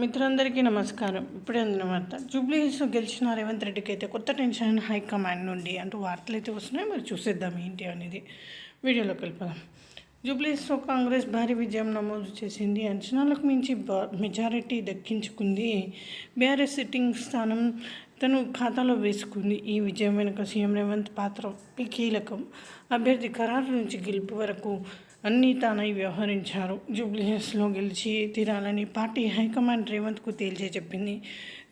మిత్రులందరికీ నమస్కారం. ఇప్పుడే అందిన వార్త. జూబ్లీ గెలిచిన రేవంత్ రెడ్డికి అయితే కొత్త టెన్షన్ హైకమాండ్ నుండి అంటూ వార్తలు అయితే వస్తున్నాయి. మరి చూసేద్దాం ఏంటి అనేది వీడియోలో కలిపదాం జూబ్లీ కాంగ్రెస్ భారీ విజయం నమోదు చేసింది. అంచనాలకు మించి మెజారిటీ దక్కించుకుంది. బీఆర్ఎస్ సిట్టింగ్ స్థానం తను ఖాతాలో వేసుకుంది. ఈ విజయం వెనుక సీఎం రేవంత్ పాత్ర కీలకం. అభ్యర్థి ఖరారు నుంచి గెలుపు వరకు అన్నీ తానై వ్యవహరించారు. జూబ్లీహిల్స్లో గెలిచి తీరాలని పార్టీ హైకమాండ్ రేవంత్కు తేల్చే చెప్పింది.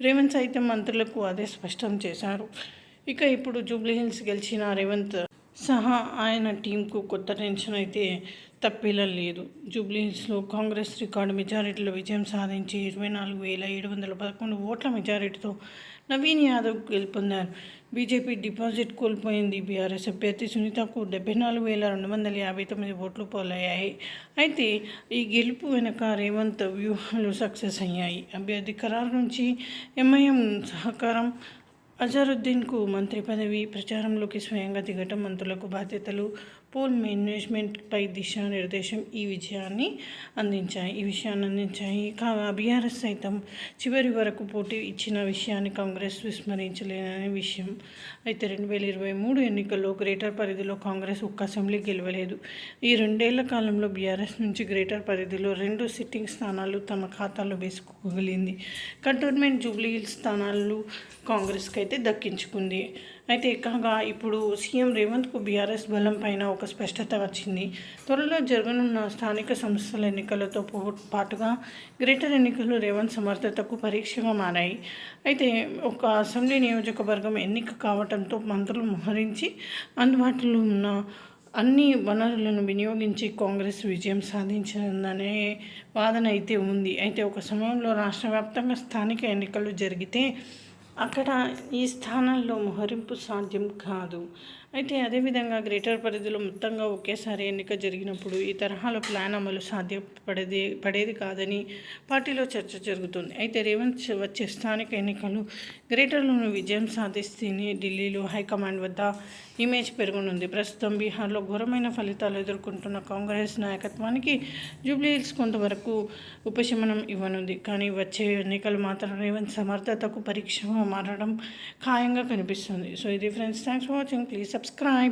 రేవంత్ సైతం మంత్రులకు అదే స్పష్టం చేశారు. ఇక ఇప్పుడు జూబ్లీహిల్స్ గెలిచిన రేవంత్ సహా ఆయన టీంకు కొత్త టెన్షన్ అయితే తప్పేలా లేదు జూబ్లీహిల్స్లో కాంగ్రెస్ రికార్డు మెజారిటీలో విజయం సాధించి ఇరవై నాలుగు వేల ఏడు వందల పదకొండు ఓట్ల మెజారిటీతో నవీన్ యాదవ్ గెలుపొందారు. బీజేపీ డిపాజిట్ కోల్పోయింది. బీఆర్ఎస్ అభ్యర్థి సునీతకు డెబ్బై నాలుగు వేల రెండు వందల యాభై తొమ్మిది ఓట్లు పోలయ్యాయి. అయితే ఈ గెలుపు వెనక రేవంత్ వ్యూహాలు సక్సెస్ అయ్యాయి. అభ్యర్థి ఖరారు నుంచి ఎంఐఎం సహకారం అజారుద్దీన్కు మంత్రి పదవి ప్రచారంలోకి స్వయంగా దిగటం మంత్రులకు బాధ్యతలు పోల్ మేనేజ్మెంట్పై దిశానిర్దేశం ఈ విజయాన్ని అందించాయి. ఈ విషయాన్ని అందించాయి. కాగా బీఆర్ఎస్ సైతం చివరి వరకు పోటీ ఇచ్చిన విషయాన్ని కాంగ్రెస్ విస్మరించలేననే విషయం. అయితే రెండు వేల ఇరవై మూడు ఎన్నికల్లో గ్రేటర్ పరిధిలో కాంగ్రెస్ ఒక్క అసెంబ్లీ గెలవలేదు. ఈ రెండేళ్ళ కాలంలో బీఆర్ఎస్ నుంచి గ్రేటర్ పరిధిలో రెండు సిట్టింగ్ స్థానాలు తమ ఖాతాలో వేసుకోగలిగింది. కంటోన్మెంట్ జూబ్లీ స్థానాలు కాంగ్రెస్కి అయితే దక్కించుకుంది. అయితే కాగా ఇప్పుడు సీఎం రేవంత్కు బీఆర్ఎస్ బలం పైన ఒక స్పష్టత వచ్చింది. త్వరలో జరగనున్న స్థానిక సంస్థల ఎన్నికలతో పాటుగా గ్రేటర్ ఎన్నికలు రేవంత్ సమర్థతకు పరీక్షగా మారాయి. అయితే ఒక అసెంబ్లీ నియోజకవర్గం ఎన్నిక కావడంతో మంత్రులు మోహరించి అందుబాటులో ఉన్న అన్ని వనరులను వినియోగించి కాంగ్రెస్ విజయం సాధించిందనే వాదన అయితే ఉంది. అయితే ఒక సమయంలో రాష్ట్ర వ్యాప్తంగా స్థానిక ఎన్నికలు జరిగితే అక్కడ ఈ స్థానాల్లో మోహరింపు సాధ్యం కాదు. అయితే అదేవిధంగా గ్రేటర్ పరిధిలో మొత్తంగా ఒకేసారి ఎన్నిక జరిగినప్పుడు ఈ తరహాలో ప్లాన్ అమలు సాధ్యపడేది పడేది కాదని పార్టీలో చర్చ జరుగుతుంది. అయితే రేవంత్ వచ్చే స్థానిక ఎన్నికలు గ్రేటర్లోని విజయం సాధిస్తేనే ఢిల్లీలో హైకమాండ్ వద్ద ఇమేజ్ పెరుగునుంది. ప్రస్తుతం బీహార్లో ఘోరమైన ఫలితాలు ఎదుర్కొంటున్న కాంగ్రెస్ నాయకత్వానికి జూబ్లీహిల్స్ కొంతవరకు ఉపశమనం ఇవ్వనుంది. కానీ వచ్చే ఎన్నికలు మాత్రం రేవంత్ సమర్థతకు పరీక్ష మారడం ఖాయంగా కనిపిస్తుంది. సో ఇది friends thanks for watching please subscribe